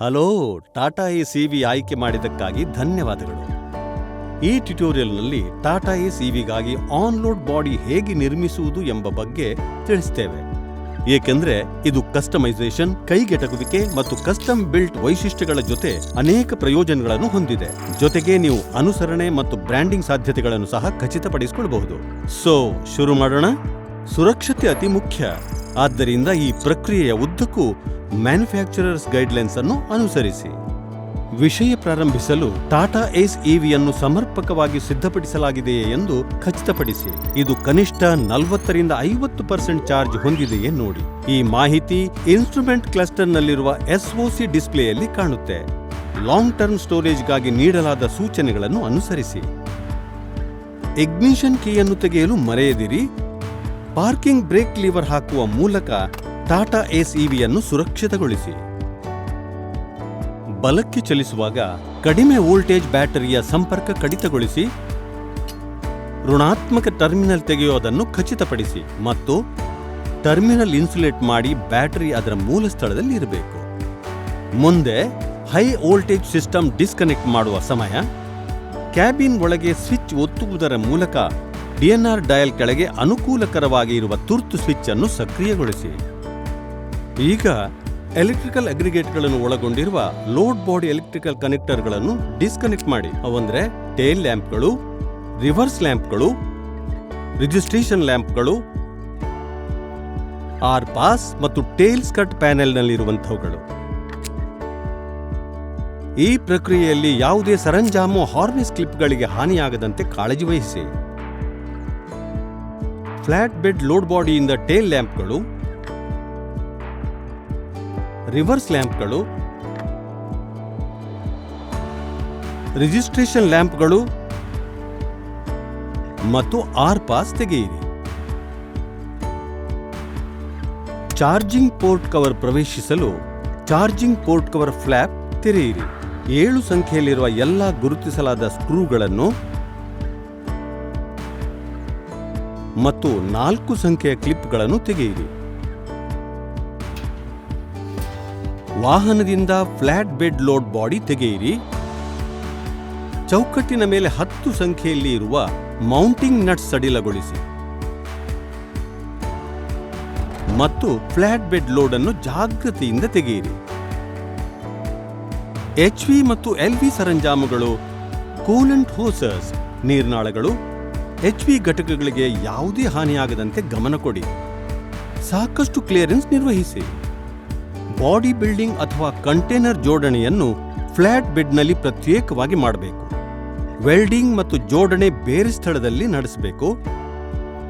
Hello, Tata A C V ಆಯ್ಕೆ ಮಾಡಿದ್ದಕ್ಕಾಗಿ ಧನ್ಯವಾದಗಳು. ಈ ಟ್ಯುಟೋರಿಯಲ್ನಲ್ಲಿ ಟಾಟಾ ಎ ಸಿವಿಗಾಗಿ ಆನ್ಲೋಡ್ ಬಾಡಿ ಹೇಗೆ ನಿರ್ಮಿಸುವುದು ಎಂಬ ಬಗ್ಗೆ ತಿಳಿಸ್ತೇವೆ. ಏಕೆಂದರೆ ಇದು ಕಸ್ಟಮೈಸೇಷನ್, ಕೈಗೆಟಕುವಿಕೆ ಮತ್ತು ಕಸ್ಟಮ್ ಬಿಲ್ಟ್ ವೈಶಿಷ್ಟ್ಯಗಳ ಜೊತೆ ಅನೇಕ ಪ್ರಯೋಜನಗಳನ್ನು ಹೊಂದಿದೆ. ಜೊತೆಗೆ ನೀವು ಅನುಸರಣೆ ಮತ್ತು ಬ್ರ್ಯಾಂಡಿಂಗ್ ಸಾಧ್ಯತೆಗಳನ್ನು ಸಹ ಖಚಿತಪಡಿಸಿಕೊಳ್ಳಬಹುದು. ಸೊ, ಶುರು ಮಾಡೋಣ. ಸುರಕ್ಷತೆ ಅತಿ ಮುಖ್ಯ. ಆದ್ದರಿಂದ ಈ ಪ್ರಕ್ರಿಯೆಯ ಉದ್ದಕ್ಕೂ ಮ್ಯಾನುಫ್ಯಾಕ್ಚರರ್ಸ್ ಗೈಡ್ಲೈನ್ಸ್ ಅನ್ನು ಅನುಸರಿಸಿ. ವಿಷಯ ಪ್ರಾರಂಭಿಸಲು ಟಾಟಾ ಏಸ್ ಇವಿಯನ್ನು ಸಮರ್ಪಕವಾಗಿ ಸಿದ್ಧಪಡಿಸಲಾಗಿದೆಯೇ ಎಂದು ಖಚಿತಪಡಿಸಿ. ಇದು ಕನಿಷ್ಠ ನಲವತ್ತರಿಂದ ಐವತ್ತು ಪರ್ಸೆಂಟ್ ಚಾರ್ಜ್ ಹೊಂದಿದೆಯೇ ನೋಡಿ. ಈ ಮಾಹಿತಿ ಇನ್ಸ್ಟ್ರೂಮೆಂಟ್ ಕ್ಲಸ್ಟರ್ನಲ್ಲಿರುವ ಎಸ್ಒಸಿ ಡಿಸ್ಪ್ಲೇಯಲ್ಲಿ ಕಾಣುತ್ತೆ. ಲಾಂಗ್ ಟರ್ಮ್ ಸ್ಟೋರೇಜ್ಗಾಗಿ ನೀಡಲಾದ ಸೂಚನೆಗಳನ್ನು ಅನುಸರಿಸಿ. ಇಗ್ನಿಷನ್ ಕೀಯನ್ನು ತೆಗೆಯಲು ಮರೆಯದಿರಿ. ಪಾರ್ಕಿಂಗ್ ಬ್ರೇಕ್ ಲೀವರ್ ಹಾಕುವ ಮೂಲಕ ಟಾಟಾ ಏಸ್ ಇವಿಯನ್ನು ಸುರಕ್ಷಿತಗೊಳಿಸಿ. ಬಲಕ್ಕೆ ಚಲಿಸುವಾಗ ಕಡಿಮೆ ವೋಲ್ಟೇಜ್ ಬ್ಯಾಟರಿಯ ಸಂಪರ್ಕ ಕಡಿತಗೊಳಿಸಿ, ಋಣಾತ್ಮಕ ಟರ್ಮಿನಲ್ ತೆಗೆಯೋದನ್ನು ಖಚಿತಪಡಿಸಿ ಮತ್ತು ಟರ್ಮಿನಲ್ ಇನ್ಸುಲೇಟ್ ಮಾಡಿ ಬ್ಯಾಟರಿ ಅದರ ಮೂಲ ಸ್ಥಳದಲ್ಲಿ ಇರಬೇಕು. ಮುಂದೆ ಹೈ ವೋಲ್ಟೇಜ್ ಸಿಸ್ಟಮ್ ಡಿಸ್ಕನೆಕ್ಟ್ ಮಾಡುವ ಸಮಯ. ಕ್ಯಾಬಿನ್ ಒಳಗೆ ಸ್ವಿಚ್ ಒತ್ತುವುದರ ಮೂಲಕ ಡಿಎನ್ಆರ್ ಡಯಲ್ ಕೆಳಗೆ ಅನುಕೂಲಕರವಾಗಿ ಇರುವ ತುರ್ತು ಸ್ವಿಚ್ ಅನ್ನು ಸಕ್ರಿಯಗೊಳಿಸಿ. ಈಗ ಎಲೆಕ್ಟ್ರಿಕಲ್ ಅಗ್ರಿಗೇಟ್ಗಳನ್ನು ಒಳಗೊಂಡಿರುವ ಲೋಡ್ ಬಾಡಿ ಎಲೆಕ್ಟ್ರಿಕಲ್ ಕನೆಕ್ಟರ್ಗಳನ್ನು ಡಿಸ್ಕನೆಕ್ಟ್ ಮಾಡಿ. ಅವಂದ್ರೆ ಟೇಲ್ ಲ್ಯಾಂಪ್ಗಳು ರಿವರ್ಸ್ ಲ್ಯಾಂಪ್ಗಳು ರಿಜಿಸ್ಟ್ರೇಷನ್ ಲ್ಯಾಂಪ್ಗಳು ಆರ್ ಪಾಸ್ ಮತ್ತು ಟೇಲ್ ಸ್ಕಟ್ ಪ್ಯಾನೆಲ್ನಲ್ಲಿರುವಂಥವುಗಳು ಈ ಪ್ರಕ್ರಿಯೆಯಲ್ಲಿ ಯಾವುದೇ ಸರಂಜಾಮು ಹಾರ್ನೆಸ್ ಕ್ಲಿಪ್ಗಳಿಗೆ ಹಾನಿಯಾಗದಂತೆ ಕಾಳಜಿ ವಹಿಸಿ ಫ್ಲಾಟ್ ಬೆಡ್ ಲೋಡ್ ಬಾಡಿಯಿಂದ ಟೇಲ್ ಲ್ಯಾಂಪ್ಗಳು ರಿವರ್ಸ್ ಲ್ಯಾಂಪ್ಗಳು, ರಿಜಿಸ್ಟ್ರೇಷನ್ ಲ್ಯಾಂಪ್ಗಳು ಮತ್ತು ಆರ್ ಪಾಸ್ ತೆಗೆಯಿರಿ. ಚಾರ್ಜಿಂಗ್ ಪೋರ್ಟ್ ಕವರ್ ಪ್ರವೇಶಿಸಲು ಚಾರ್ಜಿಂಗ್ ಪೋರ್ಟ್ ಕವರ್ ಫ್ಲಾಪ್ ತೆರೆಯಿರಿ. ಏಳು ಸಂಖ್ಯೆಯಲ್ಲಿರುವ ಎಲ್ಲ ಗುರುತಿಸಲಾದ ಸ್ಕ್ರೂಗಳನ್ನು ಮತ್ತು ನಾಲ್ಕು ಸಂಖ್ಯೆಯ ಕ್ಲಿಪ್ಗಳನ್ನು ತೆಗೆಯಿರಿ. ವಾಹನದಿಂದ ಫ್ಲಾಟ್ ಬೆಡ್ ಲೋಡ್ ಬಾಡಿ ತೆಗೆಯಿರಿ. ಚೌಕಟ್ಟಿನ ಮೇಲೆ ಹತ್ತು ಸಂಖ್ಯೆಯಲ್ಲಿ ಇರುವ ಮೌಂಟಿಂಗ್ ನಟ್ಸ್ ಸಡಿಲಗೊಳಿಸಿ ಮತ್ತು ಫ್ಲಾಟ್ ಬೆಡ್ ಲೋಡ್ ಅನ್ನು ಜಾಗೃತಿಯಿಂದ ತೆಗೆಯಿರಿ. ಎಚ್ ವಿ ಮತ್ತು ಎಲ್ ವಿ ಸರಂಜಾಮುಗಳು, ಕೂಲೆಂಟ್ ಹೋಸರ್ಸ್, ನೀರ್ನಾಳಗಳು, ಎಚ್ ವಿ ಘಟಕಗಳಿಗೆ ಯಾವುದೇ ಹಾನಿಯಾಗದಂತೆ ಗಮನ ಕೊಡಿ. ಸಾಕಷ್ಟು ಕ್ಲಿಯರೆನ್ಸ್ ನಿರ್ವಹಿಸಿ. ಬಾಡಿ ಬಿಲ್ಡಿಂಗ್ ಅಥವಾ ಕಂಟೈನರ್ ಜೋಡಣೆಯನ್ನು ಫ್ಲಾಟ್ ಬೆಡ್ನಲ್ಲಿ ಪ್ರತ್ಯೇಕವಾಗಿ ಮಾಡಬೇಕು. ವೆಲ್ಡಿಂಗ್ ಮತ್ತು ಜೋಡಣೆ ಬೇರೆ ಸ್ಥಳದಲ್ಲಿ ನಡೆಸಬೇಕು.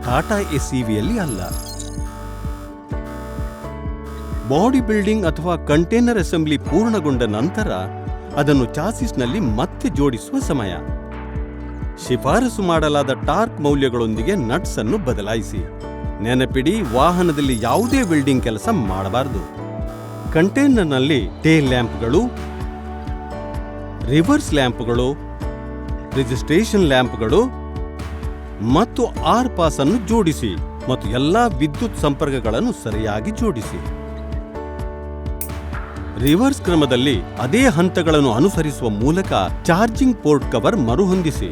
ಟಾಟಾ ಎಸ್ಇವಿಯಲ್ಲಿ ಅಲ್ಲ. ಬಾಡಿ ಬಿಲ್ಡಿಂಗ್ ಅಥವಾ ಕಂಟೈನರ್ ಅಸೆಂಬ್ಲಿ ಪೂರ್ಣಗೊಂಡ ನಂತರ ಅದನ್ನು ಚಾಸಿಸ್ನಲ್ಲಿ ಮತ್ತೆ ಜೋಡಿಸುವ ಸಮಯ. ಶಿಫಾರಸು ಮಾಡಲಾದ ಟಾರ್ಕ್ ಮೌಲ್ಯಗಳೊಂದಿಗೆ ನಟ್ಸ್ ಅನ್ನು ಬದಲಾಯಿಸಿ. ನೆನಪಿಡಿ ವಾಹನದಲ್ಲಿ ಯಾವುದೇ ವೆಲ್ಡಿಂಗ್ ಕೆಲಸ ಮಾಡಬಾರದು. ಕಂಟೈನರ್ನಲ್ಲಿ ಟೇಲ್ ಲ್ಯಾಂಪ್ಗಳು, ರಿವರ್ಸ್ ಲ್ಯಾಂಪ್ಗಳು, ರಿಜಿಸ್ಟ್ರೇಷನ್ ಲ್ಯಾಂಪ್ಗಳು ಮತ್ತು ಆರ್ ಪಾಸ್ ಅನ್ನು ಜೋಡಿಸಿ ಮತ್ತು ಎಲ್ಲಾ ವಿದ್ಯುತ್ ಸಂಪರ್ಕಗಳನ್ನು ಸರಿಯಾಗಿ ಜೋಡಿಸಿ. ರಿವರ್ಸ್ ಕ್ರಮದಲ್ಲಿ ಅದೇ ಹಂತಗಳನ್ನು ಅನುಸರಿಸುವ ಮೂಲಕ ಚಾರ್ಜಿಂಗ್ ಪೋರ್ಟ್ ಕವರ್ ಮರುಹೊಂದಿಸಿ.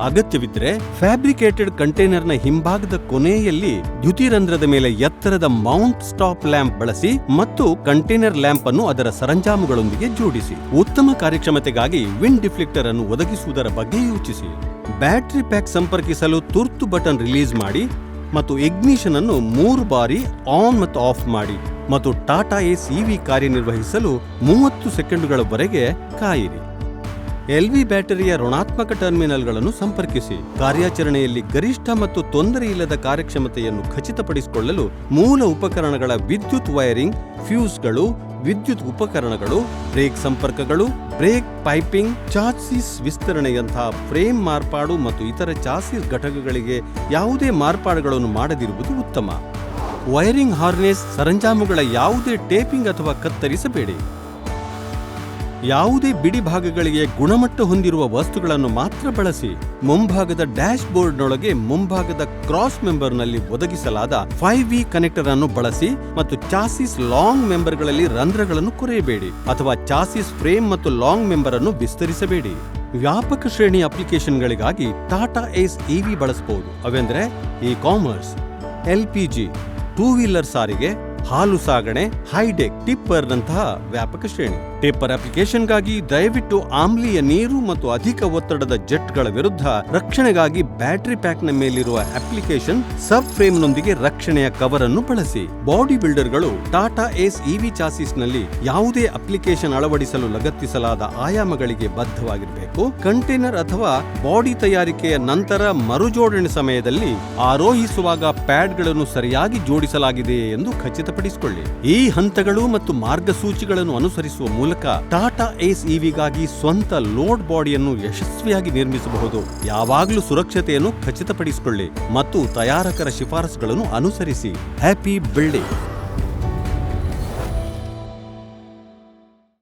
ಅಗತ್ಯವಿದ್ರೆ ಫ್ಯಾಬ್ರಿಕೇಟೆಡ್ ಕಂಟೈನರ್ನ ಹಿಂಭಾಗದ ಕೊನೆಯಲ್ಲಿ ದ್ಯುತಿರಂಧ್ರದ ಮೇಲೆ ಎತ್ತರದ ಮೌಂಟ್ ಸ್ಟಾಪ್ ಲ್ಯಾಂಪ್ ಬಳಸಿ ಮತ್ತು ಕಂಟೈನರ್ ಲ್ಯಾಂಪ್ ಅನ್ನು ಅದರ ಸರಂಜಾಮುಗಳೊಂದಿಗೆ ಜೋಡಿಸಿ. ಉತ್ತಮ ಕಾರ್ಯಕ್ಷಮತೆಗಾಗಿ ವಿಂಡ್ ಡಿಫ್ಲೆಕ್ಟರ್ ಅನ್ನು ಒದಗಿಸುವುದರ ಬಗ್ಗೆ ಯೋಚಿಸಿ. ಬ್ಯಾಟರಿ ಪ್ಯಾಕ್ ಸಂಪರ್ಕಿಸಲು ತುರ್ತು ಬಟನ್ ರಿಲೀಸ್ ಮಾಡಿ ಮತ್ತು ಇಗ್ನಿಷನ್ ಅನ್ನು ಮೂರು ಬಾರಿ ಆನ್ ಮತ್ತು ಆಫ್ ಮಾಡಿ ಮತ್ತು ಟಾಟಾ ಎ ಸಿವಿ ಕಾರ್ಯನಿರ್ವಹಿಸಲು ಮೂವತ್ತು ಸೆಕೆಂಡುಗಳವರೆಗೆ ಕಾಯಿರಿ. ಎಲ್ವಿ ಬ್ಯಾಟರಿಯ ಋಣಾತ್ಮಕ ಟರ್ಮಿನಲ್ಗಳನ್ನು ಸಂಪರ್ಕಿಸಿ. ಕಾರ್ಯಾಚರಣೆಯಲ್ಲಿ ಗರಿಷ್ಠ ಮತ್ತು ತೊಂದರೆ ಇಲ್ಲದ ಕಾರ್ಯಕ್ಷಮತೆಯನ್ನು ಖಚಿತಪಡಿಸಿಕೊಳ್ಳಲು ಮೂಲ ಉಪಕರಣಗಳ ವಿದ್ಯುತ್ ವೈರಿಂಗ್, ಫ್ಯೂಸ್ಗಳು, ವಿದ್ಯುತ್ ಉಪಕರಣಗಳು, ಬ್ರೇಕ್ ಸಂಪರ್ಕಗಳು, ಬ್ರೇಕ್ ಪೈಪಿಂಗ್ ಚಾಸಿಸ್ ವಿಸ್ತರಣೆಯಂತಹ ಫ್ರೇಮ್ ಮಾರ್ಪಾಡು ಮತ್ತು ಇತರ ಚಾಸಿಸ್ ಘಟಕಗಳಿಗೆ ಯಾವುದೇ ಮಾರ್ಪಾಡುಗಳನ್ನು ಮಾಡದಿರುವುದು ಉತ್ತಮ. ವೈರಿಂಗ್ ಹಾರ್ನೆಸ್, ಸರಂಜಾಮುಗಳ ಯಾವುದೇ ಟೇಪಿಂಗ್ ಅಥವಾ ಕತ್ತರಿಸಬೇಡಿ. ಯಾವುದೇ ಬಿಡಿ ಭಾಗಗಳಿಗೆ ಗುಣಮಟ್ಟ ಹೊಂದಿರುವ ವಸ್ತುಗಳನ್ನು ಮಾತ್ರ ಬಳಸಿ ಮುಂಭಾಗದ ಡ್ಯಾಶ್ ಬೋರ್ಡ್ನೊಳಗೆ ಮುಂಭಾಗದ ಕ್ರಾಸ್ ಮೆಂಬರ್ನಲ್ಲಿ ಒದಗಿಸಲಾದ ಫೈವ್ ವಿ ಕನೆಕ್ಟರ್ ಅನ್ನು ಬಳಸಿ ಮತ್ತು ಚಾಸಿಸ್ ಲಾಂಗ್ ಮೆಂಬರ್ಗಳಲ್ಲಿ ರಂಧ್ರಗಳನ್ನು ಕೊರೆಯಬೇಡಿ ಅಥವಾ ಚಾಸಿಸ್ ಫ್ರೇಮ್ ಮತ್ತು ಲಾಂಗ್ ಮೆಂಬರ್ ಅನ್ನು ವಿಸ್ತರಿಸಬೇಡಿ. ವ್ಯಾಪಕ ಶ್ರೇಣಿ ಅಪ್ಲಿಕೇಶನ್ಗಳಿಗಾಗಿ ಟಾಟಾ ಏಸ್ ಇವಿ ಬಳಸಬಹುದು ಅವೆಂದರೆ E commerce L LPG two wheeler ಸಾರಿಗೆ, ಹಾಲು ಸಾಗಣೆ ಹೈಡೆಕ್ ಟಿಪ್ಪರ್ನಂತಹ ವ್ಯಾಪಕ ಶ್ರೇಣಿ. ಟಿಪ್ಪರ್ ಅಪ್ಲಿಕೇಶನ್ಗಾಗಿ ದಯವಿಟ್ಟು ಆಮ್ಲೀಯ ನೀರು ಮತ್ತು ಅಧಿಕ ಒತ್ತಡದ ಜೆಟ್ಗಳ ವಿರುದ್ಧ ರಕ್ಷಣೆಗಾಗಿ ಬ್ಯಾಟರಿ ಪ್ಯಾಕ್ನ ಮೇಲಿರುವ ಅಪ್ಲಿಕೇಶನ್ ಸಬ್ ಫ್ರೇಮ್ನೊಂದಿಗೆ ರಕ್ಷಣೆಯ ಕವರ್ ಅನ್ನು ಬಳಸಿ. ಬಾಡಿ ಬಿಲ್ಡರ್ಗಳು ಟಾಟಾ ಏಸ್ ಇವಿ ಚಾಸಿಸ್ನಲ್ಲಿ ಯಾವುದೇ ಅಪ್ಲಿಕೇಶನ್ ಅಳವಡಿಸಲು ಲಗತ್ತಿಸಲಾದ ಆಯಾಮಗಳಿಗೆ ಬದ್ಧವಾಗಿರಬೇಕು. ಕಂಟೈನರ್ ಅಥವಾ ಬಾಡಿ ತಯಾರಿಕೆಯ ನಂತರ ಮರುಜೋಡಣೆ ಸಮಯದಲ್ಲಿ ಆರೋಹಿಸುವಾಗ ಪ್ಯಾಡ್ಗಳನ್ನು ಸರಿಯಾಗಿ ಜೋಡಿಸಲಾಗಿದೆಯೇ ಎಂದು ಖಚಿತಪಡಿಸಿಕೊಳ್ಳಿ. ಈ ಹಂತಗಳು ಮತ್ತು ಮಾರ್ಗಸೂಚಿಗಳನ್ನು ಅನುಸರಿಸುವ ಮೂಲಕ ಟಾಟಾ ಏಸ್ ಇವಿಗಾಗಿ ಸ್ವಂತ ಲೋಡ್ ಬಾಡಿಯನ್ನು ಯಶಸ್ವಿಯಾಗಿ ನಿರ್ಮಿಸಬಹುದು. ಯಾವಾಗಲೂ ಸುರಕ್ಷತೆಯನ್ನು ಖಚಿತಪಡಿಸಿಕೊಳ್ಳಿ ಮತ್ತು ತಯಾರಕರ ಶಿಫಾರಸುಗಳನ್ನು ಅನುಸರಿಸಿ. Happy building.